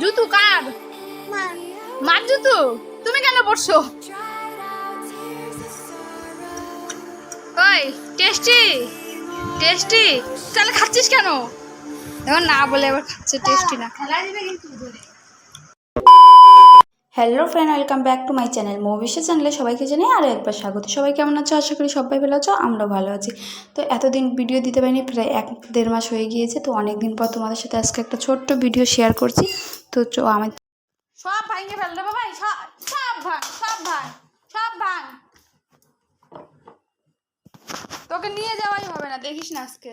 জুতু কার? মার জুতু। তুমি কেন পড়ছো ওই, টেস্টি টেস্টি। তাহলে খাচ্ছিস কেন? এখন না বলে এবার খাচ্ছে, টেস্টি না। Hello friend welcome back to my channel মোবিশে চ্যানেলে সবাইকে জানাই আরও একবার স্বাগত। সবাই কেমন আছো? আশা করি সবাই ভালো আছো, আমরাও ভালো আছি। তো এতদিন ভিডিও দিতে পারিনি, প্রায় এক দেড় মাস হয়ে গিয়েছে। তো অনেক দিন পর তোমাদের সাথে আজকে একটা ছোট্ট ভিডিও শেয়ার করছি। তো আমার সব ভাঙে ফেল রে বাবা সব সব ভাঙ সব ভাঙ সব ভাঙ। তোকে নিয়ে যাওয়াই হবে না, দেখিস না আজকে।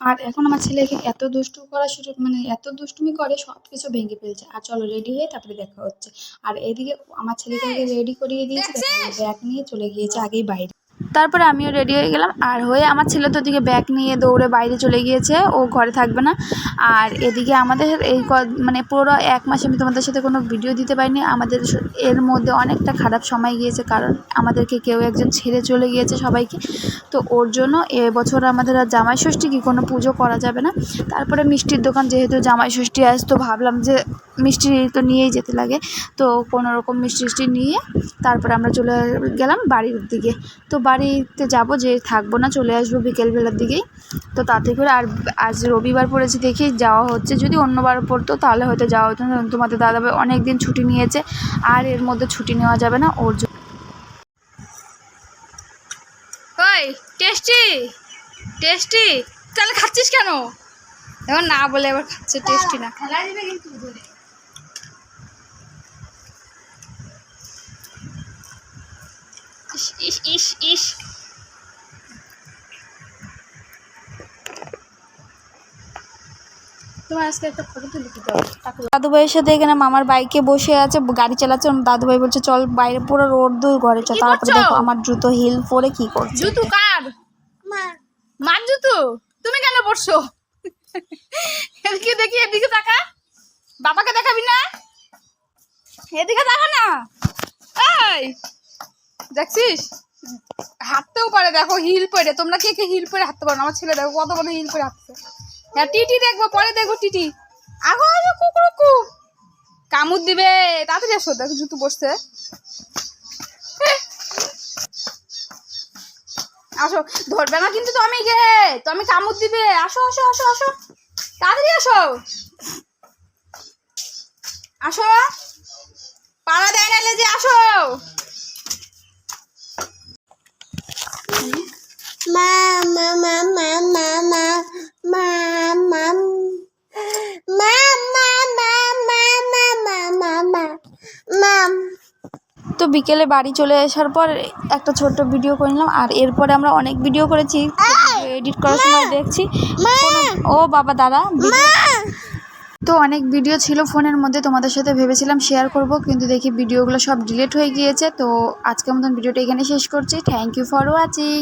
আর এখন আমার ছেলেকে এত দুষ্টু করা শুরু মানে এত দুষ্টুমি করে সব কিছু ভেঙে ফেলছে। আর চলো রেডি হয়ে তারপরে দেখা হচ্ছে। আর এদিকে আমার ছেলেকে রেডি করিয়ে দিয়েছে ব্যাগ নিয়ে চলে গিয়েছে আগেই বাইরে। তারপরে আমিও রেডি হয়ে গেলাম। আর হয়ে আমার ছেলে তো ওদিকে ব্যাগ নিয়ে দৌড়ে বাইরে চলে গিয়েছে, ও ঘরে থাকবে না। আর এদিকে আমাদের এই মানে পুরো এক মাসে আমি তোমাদের সাথে কোনো ভিডিও দিতে পারিনি। আমাদের এর মধ্যে অনেকটা খারাপ সময় গিয়েছে, কারণ আমাদেরকে কেউ একজন ছেড়ে চলে গিয়েছে সবাইকে। তো ওর জন্য এবছর আমাদের আর জামাই ষষ্ঠী কি কোনো পুজো করা যাবে না। তারপরে মিষ্টির দোকান, যেহেতু জামাই ষষ্ঠী আস তো ভাবলাম যে মিষ্টি তো নিয়েই যেতে লাগে। তো কোনো রকম মিষ্টি টিষ্টি নিয়ে তারপরে আমরা চলে গেলাম বাড়ির দিকে। তো বাড়িতে যাব যে থাকব না চলে আসব বিকেলবেলার দিকেই। তো তাতে করে আর আজ রবিবার পড়েছে দেখি যাওয়া হচ্ছে। যদি অন্যবার পড়তো তাহলে হয়তো যাওয়া হতো না। তোমাদের দাদাভাই অনেক দিন ছুটি নিয়েছে আর এর মধ্যে ছুটি নেওয়া যাবে না। ওর জন্য ওই টেস্টি? টেস্টি? তাহলে খাচ্ছিস কেন? এখন না বলে এবার খাচ্ছে টেস্টি না। খেলা দিবে কিন্তু ইস ইস ইস ইস তোমার আজকে একটা ফটো তুলে দিতে হবে। দাদুভাইয়ের সাথে এখানে মামার বাইকে বসে আছে গাড়ি চালাচ্ছে ওর দাদুভাই বলছে চল বাইরে পুরো রোড দূর ঘরে চল তারপরে দেখো আমার জুতো হিল পরে কি করছে। জুতু কার? মার জুতু? তুমি কেন পড়ছো এদিকে দেখি এদিকে তাকা। বাবাকে দেখাবি না? এদিকে তাকা না। এই! দেখছিস? হাঁটতেও পারে, দেখো, হিল পরে তোমরা কে কে হিল পরে হাঁটতে পারো আমার ছেলে দেখো, কত বড় হিল পরে হাঁটছে। হ্যাঁ টিটি দেখব, পরে দেখব টিটি। আগো আগো, কুকুরকু। কামুর দিবে, তাড়াতাড়ি আসো, দেখো, জুতো বসছে। আসো, ধরবে না কিন্তু তুমি গে তুমি কামড় দিবে। আসো আসো আসো আসো। তাড়াতাড়ি আসো। আসো। পাড়া দেয় না যে আসো। বিকেলে বাড়ি চলে আসার পর একটা ছোট্ট ভিডিও করে নিলাম। আর এরপরে আমরা অনেক ভিডিও করেছি। এডিট করার সময় দেখছি। ও বাবা দাদা তো অনেক ভিডিও ছিল ফোনের মধ্যে তোমাদের সাথে ভেবেছিলাম শেয়ার করব কিন্তু দেখি ভিডিওগুলো সব ডিলিট হয়ে গিয়েছে। তো আজকের মতন ভিডিওটা এখানে শেষ করছি। Thank you for watching